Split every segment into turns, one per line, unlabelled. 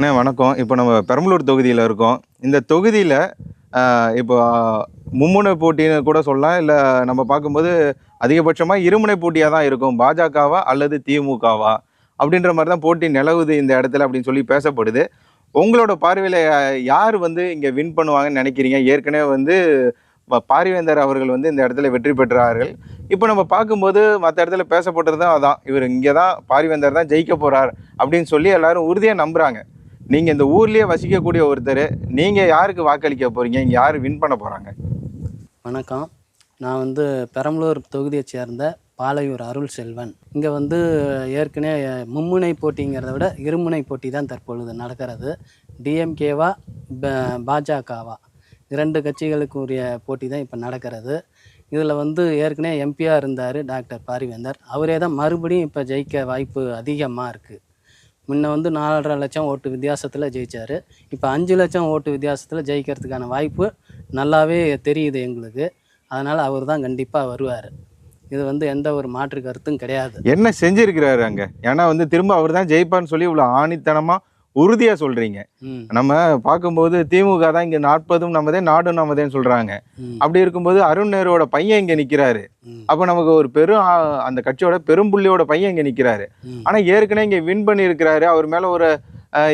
அண்ணே வணக்கம். இப்போ நம்ம பெரம்பலூர் தொகுதியில் இருக்கோம். இந்த தொகுதியில் இப்போ மும்முனை போட்டின்னு கூட சொல்லலாம். இல்லை நம்ம பார்க்கும்போது அதிகபட்சமாக இருமுனை போட்டியாக தான் இருக்கும். பாஜகவா அல்லது திமுகவா? அப்படின்ற மாதிரி தான் போட்டி நிலவுது இந்த இடத்துல அப்படின்னு சொல்லி பேசப்படுது. உங்களோட பார்வையில் யார் வந்து இங்கே வின் பண்ணுவாங்கன்னு நினைக்கிறீங்க? ஏற்கனவே வந்து ப- பாரிவேந்தர் அவர்கள் வந்து இந்த இடத்துல வெற்றி பெற்றார்கள். இப்போ நம்ம பார்க்கும்போது மற்ற இடத்துல பேசப்பட்டது தான் அதான். இவர் இங்கே தான் பாரிவேந்தர் தான் ஜெயிக்க போகிறார் அப்படின்னு சொல்லி எல்லாரும் உறுதியாக நம்புகிறாங்க நீங்கள் இந்த ஊர்லேயே வசிக்கக்கூடிய ஒருத்தர் நீங்கள் யாருக்கு வாக்களிக்க போகிறீங்க இங்கே யார் வின் பண்ண போகிறாங்க
வணக்கம். நான் வந்து பெரம்பலூர் தொகுதியைச் சேர்ந்த பாலையூர் அருள் செல்வன். இங்கே வந்து ஏற்கனவே மும்முனை போட்டிங்கிறத விட இருமுனை போட்டி தான் தற்பொழுது நடக்கிறது. டிஎம்கேவா பாஜகவா? இரண்டு கட்சிகளுக்கு உரிய போட்டி தான் இப்போ நடக்கிறது. இதில் வந்து ஏற்கனவே எம்பியாக இருந்தார் டாக்டர் பாரிவேந்தர். அவரே தான் மறுபடியும் இப்போ ஜெயிக்க வாய்ப்பு அதிகமாக இருக்குது முன்ன வந்து நாலரை லட்சம் ஓட்டு வித்தியாசத்தில் ஜெயிச்சார். இப்போ அஞ்சு லட்சம் ஓட்டு வித்தியாசத்தில் ஜெயிக்கிறதுக்கான வாய்ப்பு நல்லாவே தெரியுது எங்களுக்கு. அதனால் அவர் தான் கண்டிப்பாக வருவார். இது வந்து எந்த ஒரு மாற்று கருத்தும் கிடையாது.
என்ன செஞ்சிருக்கிறாரு அங்கே? ஏன்னா வந்து திரும்ப அவர் தான் ஜெயிப்பான்னு சொல்லி இவ்வளோ ஆணித்தனமாக உறுதியாக சொல்கிறீங்க
ம்.
நம்ம பார்க்கும்போது திமுக தான் இங்கே நாற்பதும் நம்மதே நாடும் நம்மதேன்னு சொல்கிறாங்க
ம்.
அப்படி இருக்கும்போது அருண் நேருவோட பையன் இங்கே நிற்கிறாரு
ம்.
அப்போ நமக்கு ஒரு பெரும் அந்த கட்சியோட பெரும்புள்ளியோட பையன் இங்கே நிற்கிறாரு
ம்.
ஆனால் ஏற்கனவே இங்கே வின் பண்ணியிருக்கிறாரு. அவர் மேலே ஒரு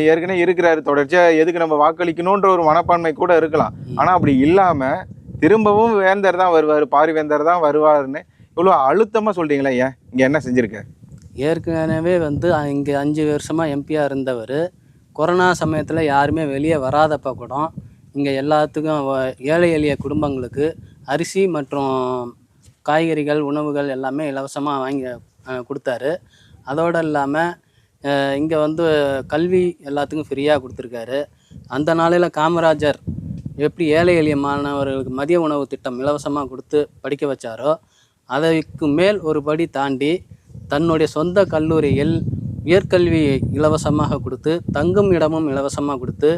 ஏற்கனவே இருக்கிறாரு. தொடர்ச்சியாக எதுக்கு நம்ம வாக்களிக்கணுன்ற ஒரு மனப்பான்மை கூட இருக்கலாம்.
ம்.
ஆனால் அப்படி இல்லாமல் திரும்பவும் வேந்தர் தான் வருவார். பாரிவேந்தர் தான் வருவாருன்னு இவ்வளோ அழுத்தமாக சொல்றீங்களே ஏன்? இங்கே என்ன செஞ்சிருக்காரு?
ஏற்கனவே வந்து இங்கே அஞ்சு வருஷமாக எம்பியாக இருந்தவர். கொரோனா சமயத்தில் யாருமே வெளியே வராதப்போ கூட இங்கே எல்லாத்துக்கும் ஏழை எளிய குடும்பங்களுக்கு அரிசி மற்றும் காய்கறிகள் உணவுகள் எல்லாமே இலவசமாக வாங்கி கொடுத்தாரு. அதோடு இல்லாமல் இங்கே வந்து கல்வி எல்லாத்துக்கும் ஃப்ரீயாக கொடுத்துருக்காரு. அந்த நாளில் காமராஜர் எப்படி ஏழை எளிய மாணவர்களுக்கு மதிய உணவு திட்டம் இலவசமாக கொடுத்து படிக்க வச்சாரோ அதற்கு மேல் ஒரு படி தாண்டி தன்னுடைய சொந்த கல்லூரியில் உயர்கல்வி இலவசமாக கொடுத்து தங்கும் இடமும் இலவசமாக கொடுத்து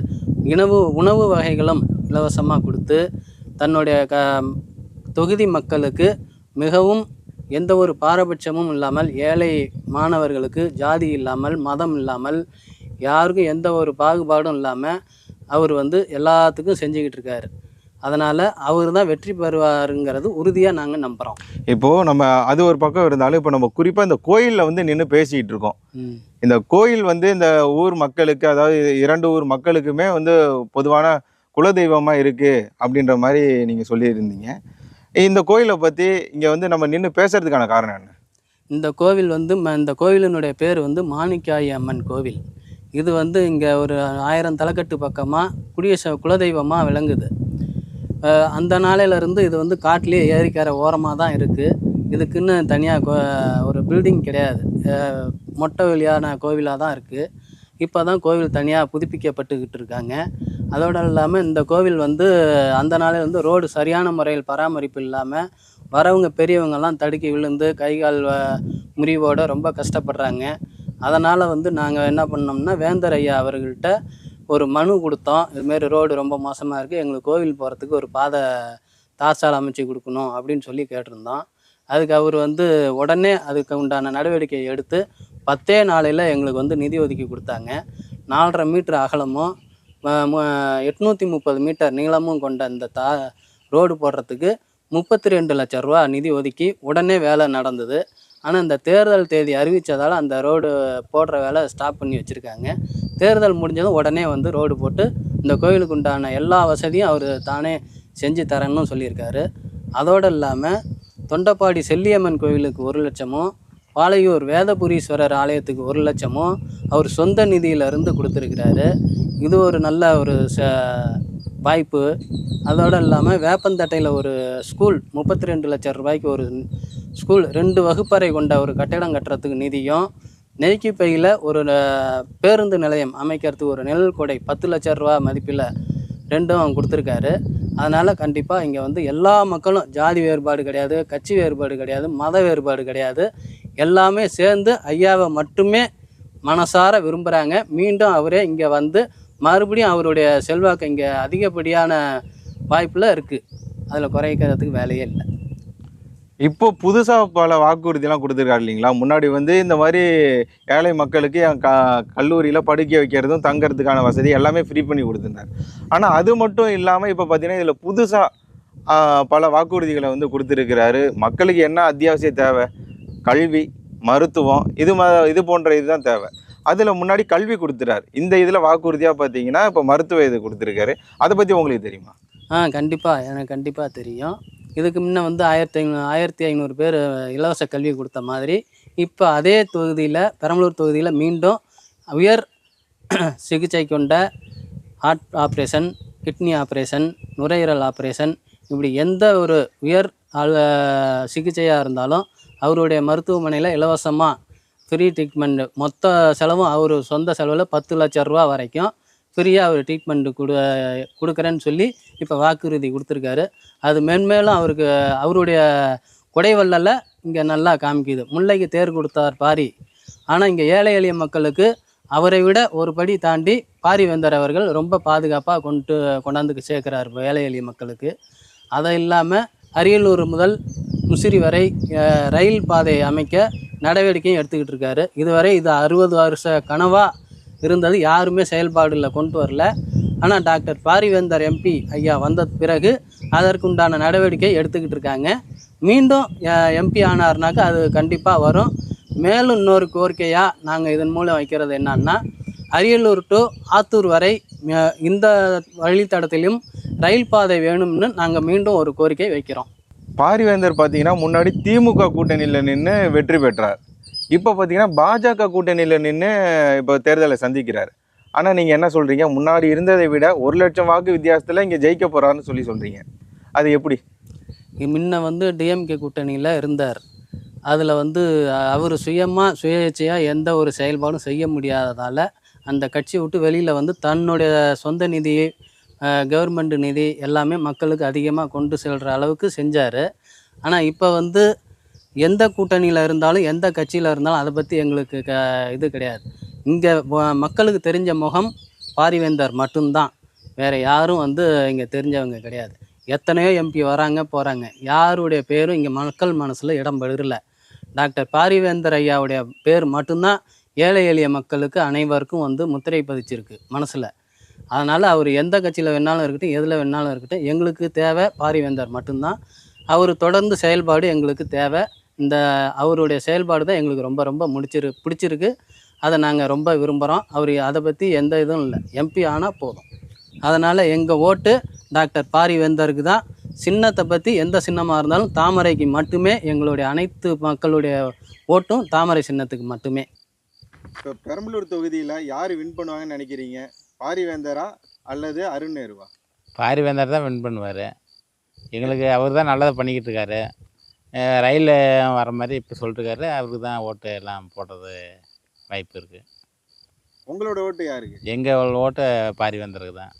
இனவு உணவு வகைகளும் இலவசமாக கொடுத்து தன்னுடைய க தொகுதி மக்களுக்கு மிகவும் எந்த ஒரு பாரபட்சமும் இல்லாமல் ஏழை மாணவர்களுக்கு ஜாதி இல்லாமல் மதம் இல்லாமல் யாருக்கும் எந்த ஒரு பாகுபாடும் இல்லாமல் அவர் வந்து எல்லாத்துக்கும் செஞ்சுக்கிட்டு இருக்கார். அதனால் அவர் தான் வெற்றி பெறுவாருங்கிறது உறுதியாக நாங்கள் நம்புகிறோம்
இப்போது நம்ம அது ஒரு பக்கம் இருந்தாலும் இப்போ நம்ம குறிப்பாக இந்த கோயிலில் வந்து நின்று பேசிகிட்டு இருக்கோம். இந்த கோயில் வந்து இந்த ஊர் மக்களுக்கு அதாவது இரண்டு ஊர் மக்களுக்குமே வந்து பொதுவான குலதெய்வமாக இருக்குது அப்படின்ற மாதிரி நீங்கள் சொல்லியிருந்தீங்க. இந்த கோயிலை பற்றி இங்கே வந்து நம்ம நின்று பேசுறதுக்கான காரணம் என்ன?
இந்த கோவில் வந்து ம- இந்த கோவிலினுடைய பேர் வந்து மாணிக்காயி அம்மன் கோவில். இது வந்து இங்கே ஒரு ஆயிரம் தலைக்கட்டு பக்கமாக குடியச குலதெய்வமாக விளங்குது. அந்த நாளையிலேருந்து இது வந்து காட்டிலே ஏரிக்கரை ஓரமாக தான் இருக்குது இதுக்குன்னு தனியாக ஒரு பில்டிங் கிடையாது. மொட்டை வெளியான கோவிலாக தான் இருக்குது இப்போ தான் கோவில் தனியாக புதுப்பிக்கப்பட்டுக்கிட்டு இருக்காங்க. அதோடு இல்லாமல் இந்த கோவில் வந்து அந்த நாளில் வந்து ரோடு சரியான முறையில் பராமரிப்பு இல்லாமல் வரவங்க பெரியவங்கெல்லாம் தடுக்கி விழுந்து கை கால் முறிவோடு ரொம்ப கஷ்டப்படுறாங்க. அதனால் வந்து நாங்கள் என்ன பண்ணோம்னா வேந்தர் ஐயா அவர்கள்ட்ட ஒரு மனு கொடுத்தோம். இதுமாரி ரோடு ரொம்ப மோசமாக இருக்குது எங்களுக்கு கோவில் போகிறதுக்கு ஒரு பாதை தார்சால் அமைச்சு கொடுக்கணும் அப்படின்னு சொல்லி கேட்டிருந்தோம். அதுக்கு அவர் வந்து உடனே அதுக்கு உண்டான நடவடிக்கை எடுத்து பத்தே நாளையில் எங்களுக்கு வந்து நிதி ஒதுக்கி கொடுத்தாங்க. நாலரை மீட்டர் அகலமும் எட்நூற்றி முப்பது மீட்டர் நீளமும் கொண்ட இந்த தா ரோடு போடுறதுக்கு முப்பத்தி ரெண்டு லட்ச ரூபா நிதி ஒதுக்கி உடனே வேலை நடந்தது. ஆனால் இந்த தேர்தல் தேதி அறிவித்ததால் அந்த ரோடு போடுற வேலை ஸ்டாப் பண்ணி வச்சுருக்காங்க. தேர்தல் முடிஞ்சதும் உடனே வந்து ரோடு போட்டு இந்த கோயிலுக்கு உண்டான எல்லா வசதியும் அவர் தானே செஞ்சு தரேன்னு சொல்லியிருக்காரு. அதோடு இல்லாமல் தொண்டப்பாடி செல்லியம்மன் கோயிலுக்கு ஒரு லட்சமும் பாலையூர் வேதபுரீஸ்வரர் ஆலயத்துக்கு ஒரு லட்சமும் அவர் சொந்த நிதியிலிருந்து கொடுத்துருக்கிறாரு. இது ஒரு நல்ல ஒரு ச வாய்ப்பு. அதோடு இல்லாமல் வேப்பந்தட்டையில் ஒரு ஸ்கூல் முப்பத்தி ரெண்டு லட்சம் ரூபாய்க்கு ஒரு ஸ்கூல் ரெண்டு வகுப்பறை கொண்ட ஒரு கட்டிடம் கட்டுறதுக்கு நிதியும் நெய்க்கிப்பையில் ஒரு பேருந்து நிலையம் அமைக்கிறதுக்கு ஒரு நிழல் கொடை பத்து லட்ச ரூபா மதிப்பில் ரெண்டும் கொடுத்துருக்காரு. அதனால் கண்டிப்பாக இங்கே வந்து எல்லா மக்களும் ஜாதி வேறுபாடு கிடையாது கட்சி வேறுபாடு கிடையாது மத வேறுபாடு கிடையாது. எல்லாமே சேர்ந்து ஐயாவை மட்டுமே மனசார விரும்புகிறாங்க மீண்டும் அவரே இங்கே வந்து மறுபடியும் அவருடைய செல்வாக்கு இங்கே அதிகப்படியான வாய்ப்பில் இருக்குது அதில் குறைக்கிறதுக்கு வேலையே இல்லை.
இப்போ புதுசாக பல வாக்குறுதிலாம் கொடுத்துருக்காரு இல்லைங்களா? முன்னாடி வந்து இந்த மாதிரி ஏழை மக்களுக்கு என் க கல்லூரியில் படுக்க வைக்கிறதும் தங்கறதுக்கான வசதி எல்லாமே ஃப்ரீ பண்ணி கொடுத்துருந்தாரு. ஆனால் அது மட்டும் இல்லாமல் இப்போ பார்த்தீங்கன்னா இதில் புதுசாக பல வாக்குறுதிகளை வந்து கொடுத்துருக்கிறாரு. மக்களுக்கு என்ன அத்தியாவசிய தேவை? கல்வி மருத்துவம் இது ம இது போன்ற இதுதான் தேவை. அதில் முன்னாடி கல்வி கொடுத்துறாரு இந்த இதில் வாக்குறுதியாக பார்த்தீங்கன்னா இப்போ மருத்துவ இது கொடுத்துருக்காரு. அதை பற்றி உங்களுக்கு தெரியுமா?
ஆ கண்டிப்பாக எனக்கு கண்டிப்பாக தெரியும். இதுக்கு முன்ன வந்து ஆயிரத்தி ஐநூறு ஆயிரத்தி ஐநூறு பேர் இலவச கல்வி கொடுத்த மாதிரி இப்போ அதே தொகுதியில் பெரம்பலூர் தொகுதியில் மீண்டும் உயர் சிகிச்சை கொண்ட ஹார்ட் ஆப்ரேஷன் கிட்னி ஆப்ரேஷன் நுரையீரல் ஆப்ரேஷன் இப்படி எந்த ஒரு உயர் சிகிச்சையாக இருந்தாலும் அவருடைய மருத்துவமனையில் இலவசமாக ஃப்ரீ ட்ரீட்மெண்ட் மொத்த செலவும் அவர் சொந்த செலவில் பத்து லட்ச ரூபா வரைக்கும் ஃப்ரீயாக அவர் ட்ரீட்மெண்ட்டு கொடு கொடுக்குறேன்னு சொல்லி இப்போ வாக்குறுதி கொடுத்துருக்காரு. அது மென்மேலும் அவருக்கு அவருடைய கொடைவள்ளலை இங்கே நல்லா காமிக்குது. முல்லைக்கு தேர் கொடுத்தார் பாரி. ஆனால் இங்கே ஏழை எளிய மக்களுக்கு அவரை விட ஒரு படி தாண்டி பாரிவேந்தர் அவர்கள் ரொம்ப பாதுகாப்பாக கொண்டு கொண்டாந்து சேர்க்குறாரு இப்போ ஏழை எளிய மக்களுக்கு. அதை இல்லாமல் அரியலூர் முதல் முசிறி வரை ரயில் பாதையை அமைக்க நடவடிக்கையும் எடுத்துக்கிட்டு இருக்காரு. இதுவரை இது அறுபது வருஷ கனவாக இருந்தது. யாருமே செயல்பாடில் கொண்டு வரல. ஆனால் டாக்டர் பாரிவேந்தர் எம்பி ஐயா வந்த பிறகு அதற்குண்டான நடவடிக்கை எடுத்துக்கிட்டு இருக்காங்க. மீண்டும் எம்பி ஆனார்னாக்கா அது கண்டிப்பாக வரும். மேலும் இன்னொரு கோரிக்கையாக நாங்கள் இதன் மூலம் வைக்கிறது என்னன்னா அரியலூர் டு ஆத்தூர் வரை இந்த வழித்தடத்திலும் ரயில் பாதை வேணும்னு நாங்கள் மீண்டும் ஒரு கோரிக்கை வைக்கிறோம்.
பாரிவேந்தர் பார்த்தீங்கன்னா முன்னாடி திமுக கூட்டணியில் நின்று வெற்றி பெற்றார். இப்போ பார்த்தீங்கன்னா பாஜக கூட்டணியில் நின்று இப்போ தேர்தலை சந்திக்கிறார். ஆனால் நீங்கள் என்ன சொல்கிறீங்க முன்னாடி இருந்ததை விட ஒரு லட்சம் வாக்கு வித்தியாசத்தில் இங்கே ஜெயிக்க போகிறாருன்னு சொல்லி சொல்கிறீங்க அது எப்படி?
முன்ன வந்து டிஎம்கே கூட்டணியில் இருந்தார். அதில் வந்து அவர் சுயமாக சுயேட்சையாக எந்த ஒரு செயல்பாடும் செய்ய முடியாததால் அந்த கட்சியை விட்டு வெளியில் வந்து தன்னுடைய சொந்த நிதி கவர்மெண்ட் நிதி எல்லாமே மக்களுக்கு அதிகமாக கொண்டு செல்கிற அளவுக்கு செஞ்சார். ஆனால் இப்போ வந்து எந்த கூட்டணியில் இருந்தாலும் எந்த கட்சியில் இருந்தாலும் அதை பற்றி எங்களுக்கு க இது கிடையாது. இங்கே மக்களுக்கு தெரிஞ்ச முகம் பாரிவேந்தர் மட்டும்தான். வேறு யாரும் வந்து இங்கே தெரிஞ்சவங்க கிடையாது. எத்தனையோ எம்பி வராங்க போகிறாங்க யாருடைய பேரும் இங்கே மக்கள் மனசில் இடம் பெறல. டாக்டர் பாரிவேந்தர் ஐயாவுடைய பேர் மட்டும்தான் ஏழை எளிய மக்களுக்கு அனைவருக்கும் வந்து முத்திரை பதிச்சிருக்கு மனசில். அதனால் அவர் எந்த கட்சியில் வேணாலும் இருக்கட்டும் எதில் வேணாலும் இருக்கட்டும் எங்களுக்கு தேவை பாரிவேந்தர் மட்டும்தான். அவர் தொடர்ந்து செயல்பாடு எங்களுக்கு தேவை. இந்த அவருடைய செயல்பாடு தான் எங்களுக்கு ரொம்ப ரொம்ப முடிச்சிரு பிடிச்சிருக்கு. அதை நாங்கள் ரொம்ப விரும்புகிறோம் அவர் அதை பற்றி எந்த இதுவும் இல்லை. எம்பி ஆனால் போதும். அதனால் எங்கள் ஓட்டு டாக்டர் பாரிவேந்தருக்கு தான். சின்னத்தை பற்றி எந்த சின்னமாக இருந்தாலும் தாமரைக்கு மட்டுமே எங்களுடைய அனைத்து மக்களுடைய ஓட்டும் தாமரை சின்னத்துக்கு மட்டுமே.
இப்போ பெரம்பலூர் தொகுதியில் யார் வின் பண்ணுவாங்கன்னு நினைக்கிறீங்க? பாரிவேந்தரா அல்லது அருண் நேருவா?
பாரிவேந்தர் தான் வின் பண்ணுவார். எங்களுக்கு அவர் தான் நல்லதை பண்ணிக்கிட்டு இருக்காரு. ரயில் வர மாதிரி இப்போ சொல்லிட்டுருக்காரு அவருக்கு தான் ஓட்டு எல்லாம் போடுறது வாய்ப்பு இருக்குது
உங்களோட ஓட்டு யாருக்கு?
எங்கள் ஓட்டு பாரிவேந்தருக்கு தான்